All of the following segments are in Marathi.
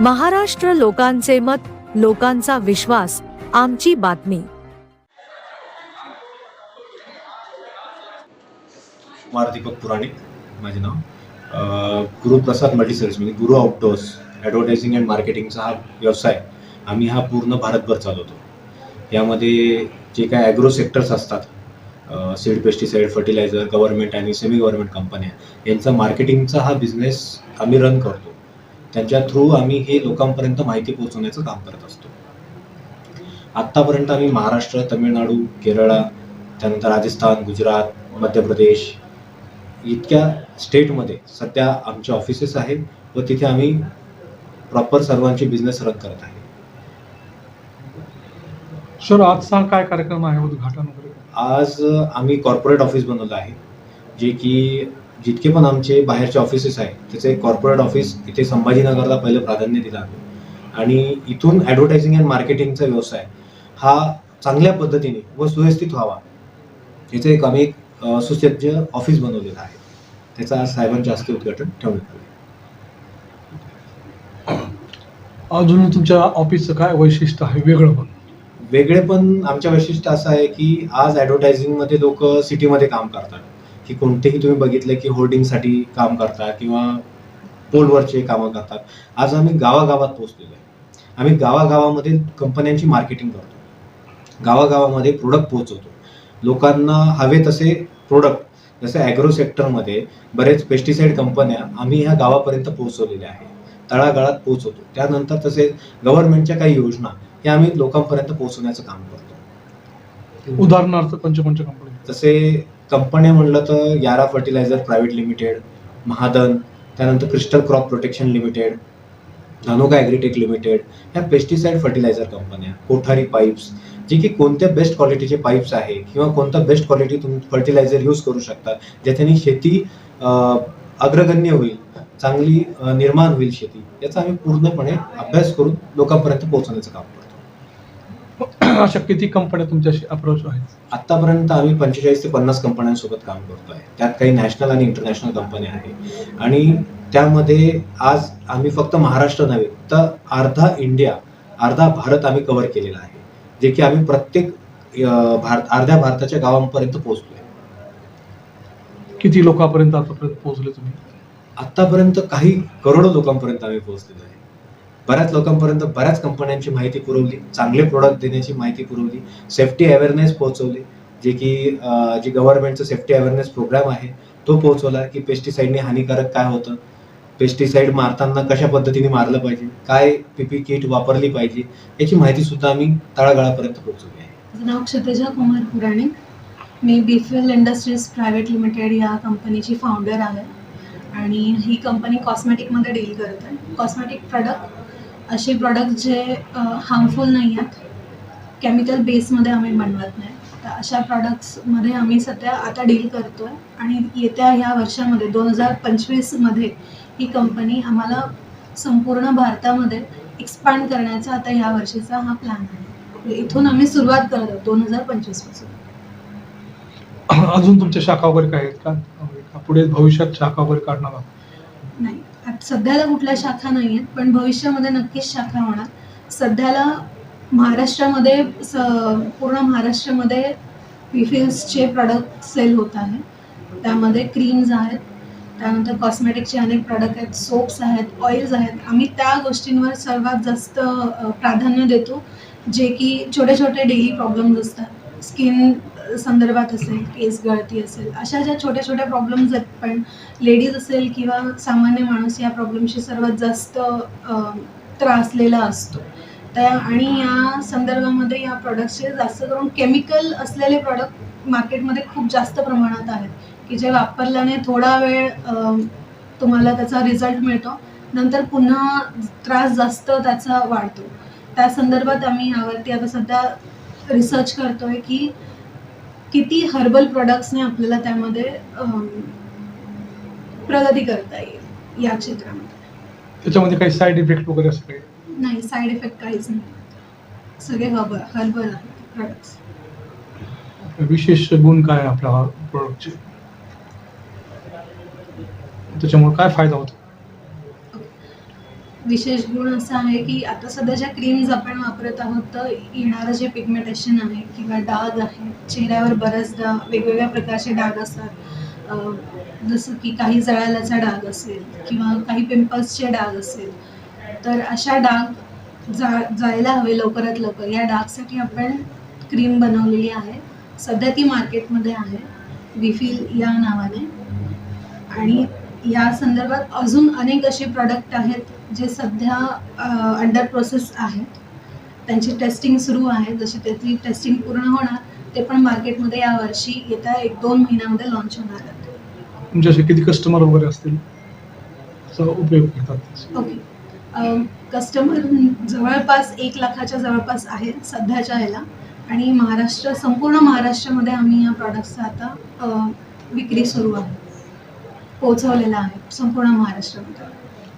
महाराष्ट्र लोकांचे मत लोकांचा विश्वास आमची बातमी. कुमार दीपक पुराणिक माझे नाव. गुरुप्रसाद गुरुप्रसाद मल्टीसर्व्हिस म्हणजे गुरु आउटडोर्स ॲडव्हर्टायझिंग अँड मार्केटिंगचा हा व्यवसाय आम्ही हा पूर्ण भारतभर चालवतो. यामध्ये जे काय ॲग्रो सेक्टर्स असतात सीड पेस्टिसाईड फर्टिलायझर गव्हर्नमेंट आणि सेमी गव्हर्नमेंट कंपन्या यांचा मार्केटिंगचा हा बिझनेस आम्ही रन करतो. त्यांच्या थ्रू आम्ही हे लोकांपर्यंत माहिती पोहोचवण्याचं काम करत असतो. आत्तापर्यंत आम्ही महाराष्ट्र तमिळनाडू केरळा त्यानंतर राजस्थान गुजरात मध्य प्रदेश इतक्या स्टेटमध्ये सध्या आमचे ऑफिसेस आहेत व तिथे आम्ही प्रॉपर सर्वांचे बिझनेस रन करत आहे. सर आजचा काय कार्यक्रम आहे उद्घाटन वगैरे? आज आम्ही कॉर्पोरेट ऑफिस बनवलं आहे जे की जितके पण आमचे बाहेरचे ऑफिसेस आहेत त्याचे कॉर्पोरेट ऑफिस इथे संभाजीनगरला पहिलं प्राधान्य दिलं आहे आणि इथून ॲडव्हर्टायझिंग अँड मार्केटिंगचा व्यवसाय हा चांगल्या पद्धतीने व सुव्यवस्थित व्हावा. याचं एक आम्ही एक सुसज्ज ऑफिस बनवलेलं आहे. त्याचं आज साहेबांच्या हस्ते उद्घाटन ठेवण्यात आलं. अजून तुमच्या ऑफिसचं काय वैशिष्ट्य आहे? वेगळं पण. वेगळे पण आमच्या वैशिष्ट्य असं आहे की आज ॲडव्हर्टायझिंगमध्ये लोक सिटीमध्ये काम करतात. की कोणतेही तुम्ही बघितलं की होर्डिंगसाठी काम करतात किंवा पोलवरचे कामं करतात. आज आम्ही गावागावात पोहोचलेलो आहे. आम्ही गावागावामध्ये कंपन्यांची मार्केटिंग करतो. गावागावामध्ये प्रोडक्ट पोहोचवतो. लोकांना हवे तसे प्रोडक्ट जसे ॲग्रो सेक्टरमध्ये बरेच पेस्टिसाईड कंपन्या आम्ही ह्या गावापर्यंत पोहोचवलेल्या आहे तळागाळात पोहोचवतो. त्यानंतर तसेच गव्हर्नमेंटच्या काही योजना हे आम्ही लोकांपर्यंत पोहोचवण्याचं काम करतो. उदाहरणार्थ कोणत्या कोणत्या कंपनी तसे कंपन्या म्हणलं तर यारा फर्टिलायझर प्रायव्हेट लिमिटेड महादन त्यानंतर crystal crop protection limited Dhanuka agritech limited ह्या पेस्टिसाईड फर्टिलायझर कंपन्या कोठारी पाईप्स जे की कोणत्या बेस्ट क्वालिटीचे पाईप्स आहे किंवा कोणता बेस्ट क्वालिटी तुम्ही फर्टिलायझर यूज करू शकता ज्याच्याने शेती अग्रगण्य होईल चांगली निर्माण होईल शेती याचा आम्ही पूर्णपणे अभ्यास करून लोकांपर्यंत पोहोचवण्याचं काम अशा किती कंपन्या तुमच्याशी अप्रोच आहेत? आतापर्यंत आम्ही पंचेचाळीस ते पन्नास कंपन्यांसोबत काम करतो आहे त्यात काही नॅशनल आणि इंटरनॅशनल कंपन्या आहेत आणि त्यामध्ये आज आम्ही फक्त महाराष्ट्र नव्हे तर अर्धा इंडिया अर्धा भारत आम्ही कव्हर केलेला आहे. जे की आम्ही प्रत्येक भारत अर्ध्या भारताच्या गावांपर्यंत पोहोचलोय. किती लोकांपर्यंत आतापर्यंत पोहोचले तुम्ही? आतापर्यंत काही करोडो लोकांपर्यंत आम्ही पोहोचलेलो आहे. बऱ्याच लोकांपर्यंत बऱ्याच कंपन्यांची माहिती पुरवली चांगले प्रोडक्ट देण्याची माहिती पुरवली सेफ्टी अवेअरनेस पोहोचवली जे की जी जे गव्हर्नमेंटचं सेफ्टी अवेअरनेस प्रोग्राम आहे तो पोहोचवला की पेस्टिसाईडने हानिकारक काय होतं पेस्टिसाईड मारताना कशा पद्धतीने मारलं पाहिजे काय पीपी किट वापरली पाहिजे याची माहिती सुद्धा आम्ही तळागाळापर्यंत पोहोचवली आहे. माझं नाव क्षतेजा कुमार पुराणिक मी बीफिल इंडस्ट्रीज प्रायव्हेट लिमिटेड या कंपनीची फाउंडर आहे. आणि ही कंपनी कॉस्मेटिकमध्ये डील करत आहे. कॉस्मेटिक प्रॉडक्ट असे प्रॉडक्ट जे हार्मफुल नाही आहेत. केमिकल बेसमध्ये आम्ही बनवत नाही. तर अशा प्रॉडक्ट्समध्ये आम्ही सध्या आता डील करतो आहे आणि येत्या ह्या वर्षामध्ये दोन हजार पंचवीसमध्ये ही कंपनी आम्हाला संपूर्ण भारतामध्ये एक्सपांड करण्याचा आता ह्या वर्षीचा हा प्लॅन आहे. इथून आम्ही सुरुवात करत आहोत दोन हजार पंचवीसपासून. अजून तुमच्या शाखा वगैरे काय आहेत का? पुढे भविष्यात शाखा वगैरे काढणार आहात. नाही. सध्याला कुठल्या शाखा नाही आहेत पण भविष्यामध्ये नक्कीच शाखा होणार. सध्याला महाराष्ट्रामध्ये स पूर्ण महाराष्ट्रामध्ये पिफिल्सचे प्रॉडक्ट सेल होत आहे त्यामध्ये क्रीम्स आहेत. त्यानंतर कॉस्मेटिकचे अनेक प्रॉडक्ट आहेत. सोप्स आहेत. ऑइल्स आहेत. आम्ही त्या गोष्टींवर सर्वात जास्त प्राधान्य देतो जे की छोटे छोटे डेली प्रॉब्लेम्स असतात. स्किन संदर्भात असेल केस गळती असेल अशा ज्या छोट्या छोट्या प्रॉब्लेम्स आहेत पण लेडीज असेल किंवा सामान्य माणूस या प्रॉब्लेमशी सर्वात जास्त त्रासलेला असतो. त्या आणि या संदर्भामध्ये या प्रॉडक्ट्सचे जास्त करून केमिकल असलेले प्रॉडक्ट मार्केटमध्ये खूप जास्त प्रमाणात आहेत. की जे वापरल्याने थोडा वेळ तुम्हाला त्याचा रिझल्ट मिळतो नंतर पुन्हा त्रास जास्त त्याचा वाढतो. त्या संदर्भात आम्ही यावरती आता सध्या रिसर्च करतोय की किती हर्बल प्रॉडक्ट्सने आपल्याला त्यामध्ये प्रगती करता येईल या क्षेत्रामध्ये? त्याच्यामध्ये काही साईड इफेक्ट वगैरे असं काही? नाही साईड इफेक्ट काहीच नाही. सगळे हर्बल हर्बल आहेत प्रॉडक्ट्स विशेष गुण काय आपल्या प्रोडक्टचे त्याच्यामुळे काय फायदा होतो? विशेष गुण असा आहे की आता सध्या ज्या क्रीम्स आपण वापरत आहोत तर येणारं जे पिगमेंटेशन आहे किंवा डाग आहे चेहऱ्यावर बऱ्याचदा वेगवेगळ्या प्रकारचे डाग असतात. जसं की काही जळाल्याचा डाग असेल किंवा काही पिंपल्सचे डाग असेल तर अशा डाग जा जायला हवे लवकरात लवकर. या डागसाठी आपण क्रीम बनवलेली आहे. सध्या ती मार्केटमध्ये आहे. विफिल या नावाने. आणि या संदर्भात अजून अनेक असे प्रॉडक्ट आहेत जे सध्या अंडर प्रोसेस आहेत. त्यांची टेस्टिंग सुरू आहे. जशी त्याची टेस्टिंग पूर्ण होणार ते पण मार्केटमध्ये यावर्षी येत्या एक दोन महिन्यामध्ये लॉन्च होणार आहेत. तुमचे असे किती कस्टमर वगैरे असतील? उपयोग करतात. ओके कस्टमर जवळपास एक लाखाच्या जवळपास आहेत सध्याच्या ह्याला. आणि महाराष्ट्र संपूर्ण महाराष्ट्रामध्ये आम्ही या प्रॉडक्टचा आता विक्री सुरू आहे. पोहोचवलेला आहे संपूर्ण महाराष्ट्रामध्ये.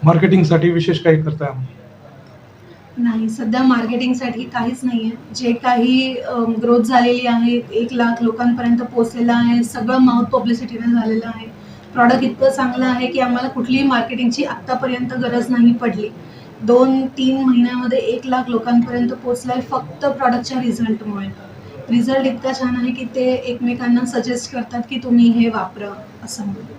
मार्केटिंगसाठी विशेष काही करताय नाही सध्या मार्केटिंगसाठी काहीच नाही आहे. जे काही ग्रोथ झालेली आहे एक लाख लोकांपर्यंत पोहोचलेलं आहे सगळं माउथ पब्लिसिटीने झालेलं आहे. प्रॉडक्ट इतकं चांगलं आहे की आम्हाला कुठलीही मार्केटिंगची आत्तापर्यंत गरज नाही पडली. दोन तीन महिन्यामध्ये एक लाख लोकांपर्यंत पोहोचलं आहे फक्त प्रॉडक्टच्या रिझल्टमुळे रिझल्ट इतका छान आहे की ते एकमेकांना सजेस्ट करतात की तुम्ही हे वापरा असं म्हणून.